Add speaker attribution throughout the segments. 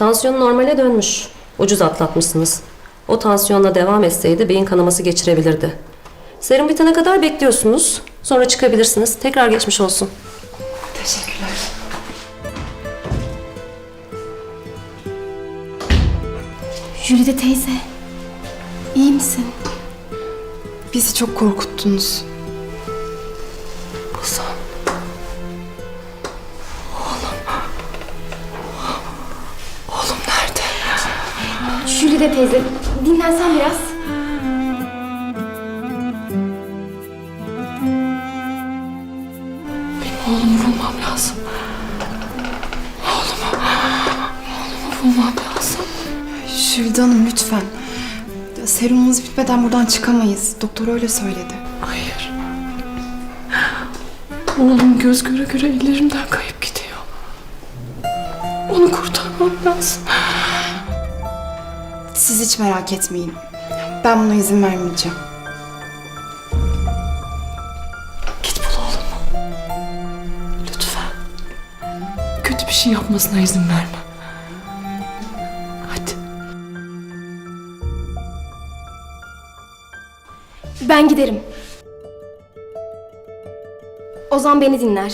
Speaker 1: Tansiyon normale dönmüş. Ucuz atlatmışsınız. O tansiyonla devam etseydi beyin kanaması geçirebilirdi. Serum bitene kadar bekliyorsunuz. Sonra çıkabilirsiniz. Tekrar geçmiş olsun.
Speaker 2: Teşekkürler.
Speaker 3: Jülide teyze. iyi misin?
Speaker 2: Bizi çok korkuttunuz.
Speaker 3: Jülide teyze. Dinlensen biraz.
Speaker 2: Oğlumu bulmam lazım. Oğlumu, oğlumu bulmam lazım. Jülide Hanım lütfen. Serumumuz bitmeden buradan çıkamayız. Doktor öyle söyledi. Hayır. Oğlum göz göre göre ellerimden kayıp gidiyor. Onu kurtarmam lazım. Siz hiç merak etmeyin. Ben buna izin vermeyeceğim. Git bul oğlumu. Lütfen. Kötü bir şey yapmasına izin verme. Hadi.
Speaker 3: Ben giderim. Ozan beni dinler.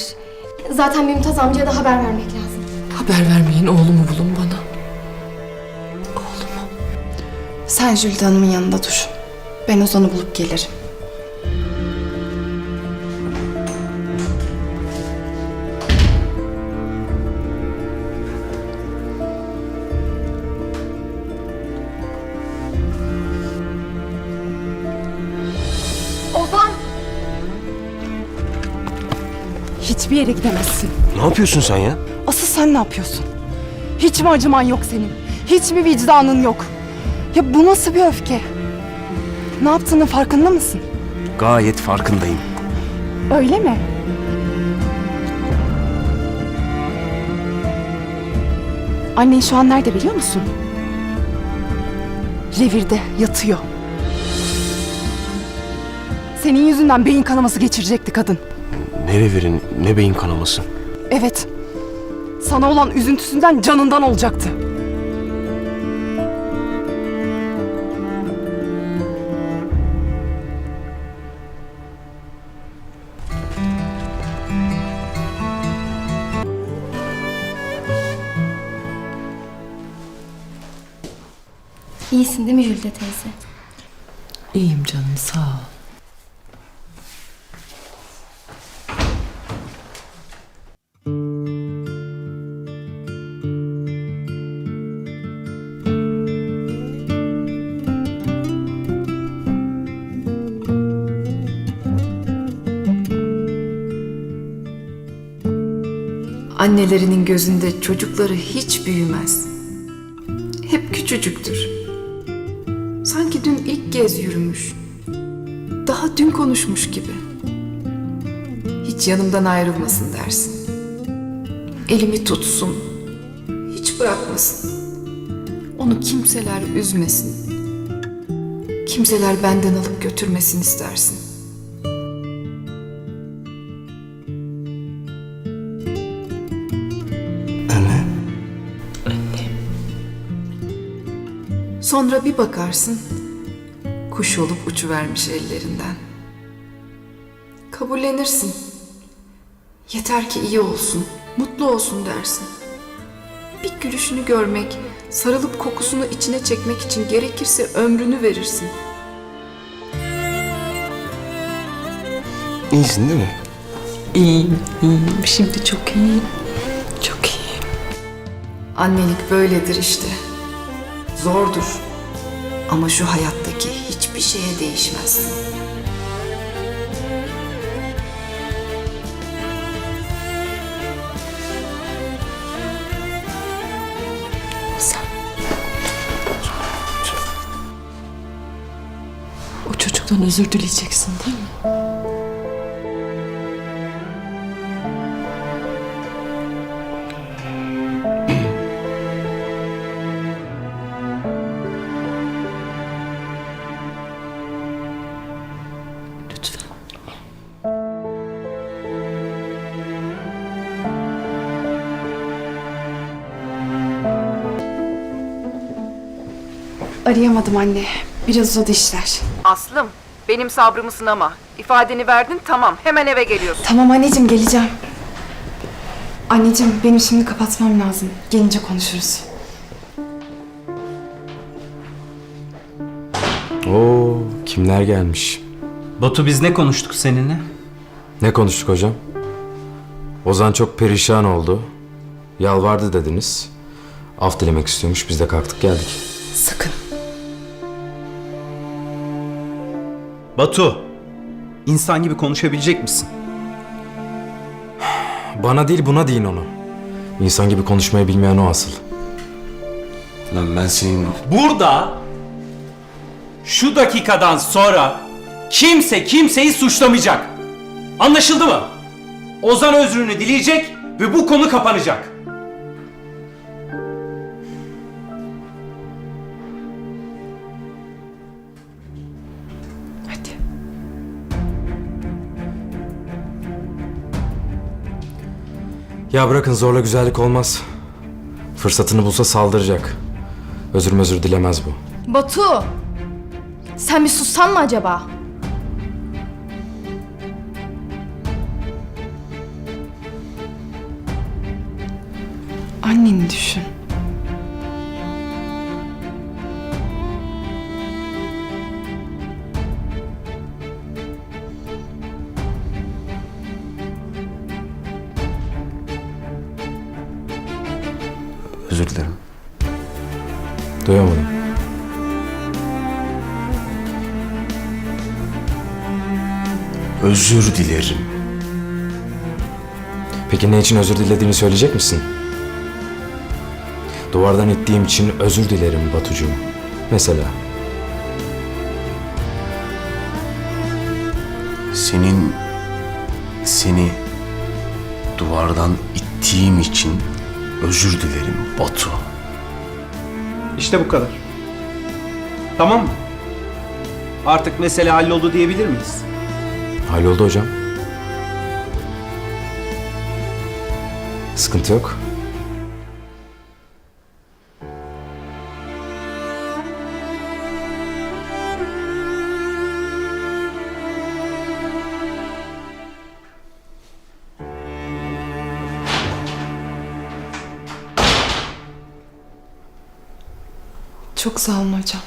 Speaker 3: Zaten Mümtaz amcaya da haber vermek lazım.
Speaker 4: Haber vermeyin oğlumu bulun
Speaker 2: Sen Jülide Hanım'ın yanında dur. Ben Ozan'ı bulup gelirim.
Speaker 3: Ozan!
Speaker 5: Hiçbir yere gidemezsin.
Speaker 6: Ne yapıyorsun sen ya?
Speaker 5: Asıl sen ne yapıyorsun? Hiç mi acıman yok senin? Hiç mi vicdanın yok? Ya bu nasıl bir öfke? Ne yaptığının farkında mısın?
Speaker 6: Gayet farkındayım.
Speaker 5: Öyle mi? Annen şu an nerede biliyor musun? Revirde yatıyor. Senin yüzünden beyin kanaması geçirecekti kadın.
Speaker 6: Ne revirin, ne beyin kanaması.
Speaker 5: Evet. Sana olan üzüntüsünden canından olacaktı.
Speaker 3: İyisin değil mi Jülide teyze?
Speaker 4: İyiyim canım sağ ol.
Speaker 7: Annelerinin gözünde çocukları hiç büyümez. Hep küçücüktür. Kez yürümüş. Daha dün konuşmuş gibi. Hiç yanımdan ayrılmasın dersin. Elimi tutsun. Hiç bırakmasın. Onu kimseler üzmesin. Kimseler benden alıp götürmesin istersin.
Speaker 6: Anne.
Speaker 7: Sonra bir bakarsın, kuş olup uçuvermiş ellerinden. Kabullenirsin. Yeter ki iyi olsun, mutlu olsun dersin. Bir gülüşünü görmek, sarılıp kokusunu içine çekmek için gerekirse ömrünü verirsin.
Speaker 6: İyisin değil mi?
Speaker 4: İyiyim, iyiyim. Şimdi çok iyiyim. Çok iyiyim.
Speaker 7: Annelik böyledir işte. Zordur. Ama şu hayattaki hiçbir şeye değişmez.
Speaker 4: O çocuktan özür dileyeceksin değil mi?
Speaker 2: Arayamadım anne. Biraz uzadı işler.
Speaker 8: Aslım, benim sabrımı sınama. İfadeni verdin, tamam. Hemen eve geliyorsun.
Speaker 2: Tamam anneciğim geleceğim. Anneciğim benim şimdi kapatmam lazım. Gelince konuşuruz.
Speaker 9: Oo, kimler gelmiş?
Speaker 10: Batu biz ne konuştuk seninle?
Speaker 9: Ne konuştuk hocam? Ozan çok perişan oldu. Yalvardı dediniz. Af dilemek istiyormuş. Biz de kalktık geldik.
Speaker 2: Sakın.
Speaker 10: Batu, insan gibi konuşabilecek misin?
Speaker 9: Bana değil buna deyin onu. İnsan gibi konuşmayı bilmeyen o asıl.
Speaker 6: Lan ben senin...
Speaker 10: Burada şu dakikadan sonra kimse kimseyi suçlamayacak. Anlaşıldı mı? Ozan özrünü dileyecek ve bu konu kapanacak.
Speaker 9: Ya bırakın zorla güzellik olmaz. Fırsatını bulsa saldıracak. Özür özür dilemez bu.
Speaker 3: Batu! Sen bir sussan mı acaba?
Speaker 2: Anneni düşün.
Speaker 6: Özür dilerim.
Speaker 9: Duyamadım.
Speaker 6: Özür dilerim.
Speaker 9: Peki ne için özür dilediğini söyleyecek misin? Duvardan ittiğim için özür dilerim Batucuğum. Mesela.
Speaker 6: Senin... Seni... Duvardan ittiğim için özür dilerim Batu.
Speaker 10: İşte bu kadar. Tamam mı? Artık mesele halloldu diyebilir miyiz?
Speaker 9: Halloldu hocam. Sıkıntı yok.
Speaker 2: Çok sağ olun hocam.